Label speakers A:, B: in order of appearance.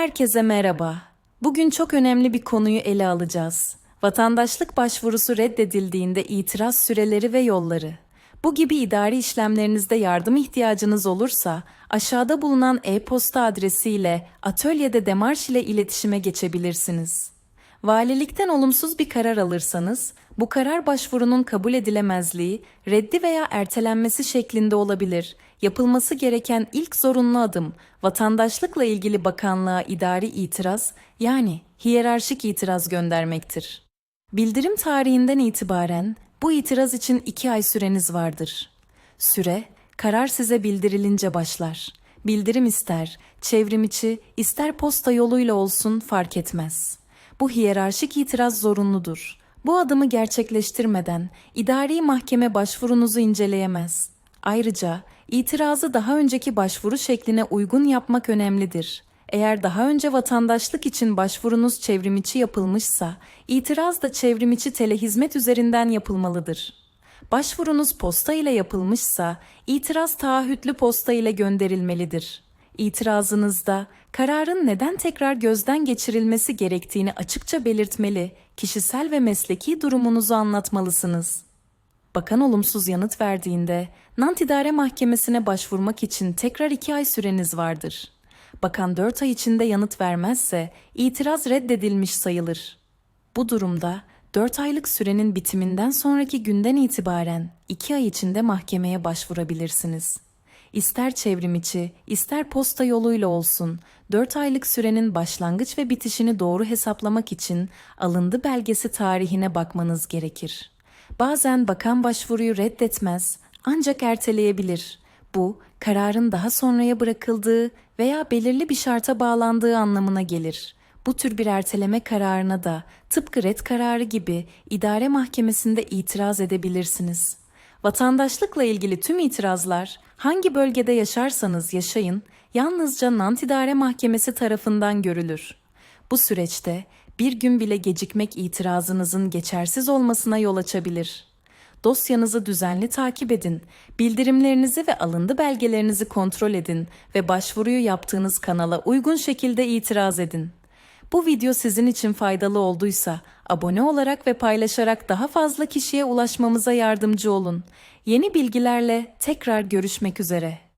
A: Herkese merhaba. Bugün çok önemli bir konuyu ele alacağız. Vatandaşlık başvurusu reddedildiğinde itiraz süreleri ve yolları. Bu gibi idari işlemlerinizde yardım ihtiyacınız olursa aşağıda bulunan e-posta adresiyle atölyede demarş ile iletişime geçebilirsiniz. Valilikten olumsuz bir karar alırsanız, bu karar başvurunun kabul edilemezliği, reddi veya ertelenmesi şeklinde olabilir. Yapılması gereken ilk zorunlu adım, vatandaşlıkla ilgili bakanlığa idari itiraz, yani hiyerarşik itiraz göndermektir. Bildirim tarihinden itibaren bu itiraz için iki ay süreniz vardır. Süre, karar size bildirilince başlar. Bildirim ister, çevrim içi, ister posta yoluyla olsun fark etmez. Bu hiyerarşik itiraz zorunludur. Bu adımı gerçekleştirmeden idari mahkeme başvurunuzu inceleyemez. Ayrıca itirazı daha önceki başvuru şekline uygun yapmak önemlidir. Eğer daha önce vatandaşlık için başvurunuz çevrimiçi yapılmışsa, itiraz da çevrimiçi telehizmet üzerinden yapılmalıdır. Başvurunuz posta ile yapılmışsa, itiraz taahhütlü posta ile gönderilmelidir. İtirazınızda kararın neden tekrar gözden geçirilmesi gerektiğini açıkça belirtmeli, kişisel ve mesleki durumunuzu anlatmalısınız. Bakan olumsuz yanıt verdiğinde Nant İdare Mahkemesi'ne başvurmak için tekrar iki ay süreniz vardır. Bakan 4 ay içinde yanıt vermezse itiraz reddedilmiş sayılır. Bu durumda 4 aylık sürenin bitiminden sonraki günden itibaren 2 ay içinde mahkemeye başvurabilirsiniz. İster çevrim içi, ister posta yoluyla olsun, 4 aylık sürenin başlangıç ve bitişini doğru hesaplamak için alındı belgesi tarihine bakmanız gerekir. Bazen bakan başvuruyu reddetmez ancak erteleyebilir. Bu, kararın daha sonraya bırakıldığı veya belirli bir şarta bağlandığı anlamına gelir. Bu tür bir erteleme kararına da tıpkı red kararı gibi idare mahkemesinde itiraz edebilirsiniz. Vatandaşlıkla ilgili tüm itirazlar hangi bölgede yaşarsanız yaşayın yalnızca Nant İdare Mahkemesi tarafından görülür. Bu süreçte bir gün bile gecikmek itirazınızın geçersiz olmasına yol açabilir. Dosyanızı düzenli takip edin, bildirimlerinizi ve alındı belgelerinizi kontrol edin ve başvuruyu yaptığınız kanala uygun şekilde itiraz edin. Bu video sizin için faydalı olduysa abone olarak ve paylaşarak daha fazla kişiye ulaşmamıza yardımcı olun. Yeni bilgilerle tekrar görüşmek üzere.